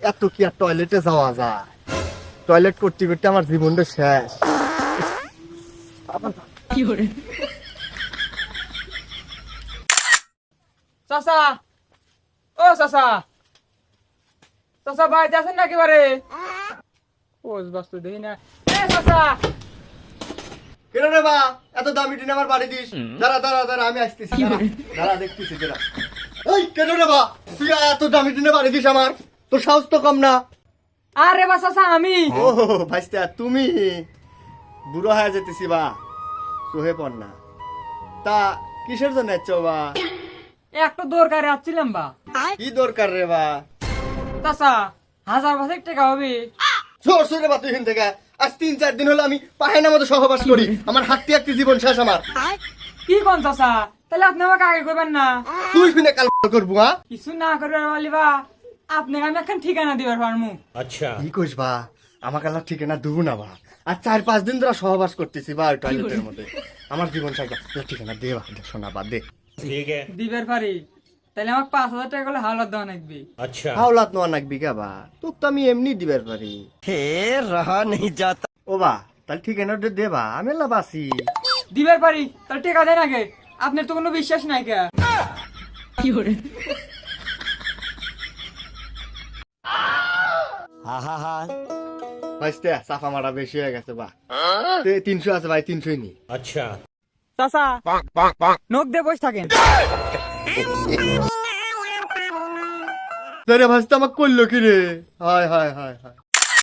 এত কি আর টয়লেটে যাওয়া যায়? টয়লেট করতে করতে আমার জীবনটা শেষ। চাচা! ও চাচা! চাচা ভাই আছেন না একেবারে ও বাস্তু দেখি না এ চাচা কেন রে বা এত দামি টিন আমার বাড়ি দিস। দাঁড়া দাঁড়া দাঁড়া আমি আসতেছি দাঁড়া। দাঁড়া দেখতেছি দাঁড়া। এই কেন রে বা তুই এত দামি টিনে বাড়ি দিস আমার? তোর সাহস তো কম না। আরে বা চাচা আমি। ও ভাইস্তা তুমি। বুড়ো হয়ে যেতেছি বা সোহে পড় না। তা কিসের জন্য এসছো বা? একটু দরকারে আসছিলাম বা। কি দরকার রে বা? চাচা হাজার পাঁচেক টাকা হবে। সোরে এখান থেকে। আজ তিন চার দিন হলো আমি পাহাড়ের মতো সহবাস করি। আমার হাঁটতে হাঁটতে জীবন শেষ আমার। কি কোন চাচা? তাহলে আপনি আমাকে আগে করবেন না? তুই শুনে কাল করব হ্যাঁ? কিছু না করবেন বলি বা আপনাকে আমি এখন ঠিকানা দিবার পারমু। কি কইস বা? আমাকে আল্লাহ ঠিকানা দেবো না বা? আর চার পাঁচ দিন ধরে সহবাস করতেছি বা টয়লেটের মধ্যে। আমার জীবন সাইকেল ঠিকানা দে বা শোনা বা দে। দিবার পারি? তাহলে আমাকে পাঁচ হাজার টাকা করে হাওলাত দেওয়া লাগবে হাওলাত নোয়া নাকবি কে বা? তোক তো আমি এমনি দিবার পারি। হে রহা নেই যাতা ও বা তাহলে ঠিকানা দে বা আমি বাসি দিবার পারি তাহলে টাকা দেন আগে। আপনার তো কোনো বিশ্বাস নাই কে? হা হা হা। ভাইস্তে সাফা মারা বেশি হয়ে গেছে বা। তিনশো আছে ভাই তিনশোই নি। চাচা নখ দিয়ে বসে থাকেন। তোরে ভাসতে আমাকে করল কি রে হায় হায় হায় হায়।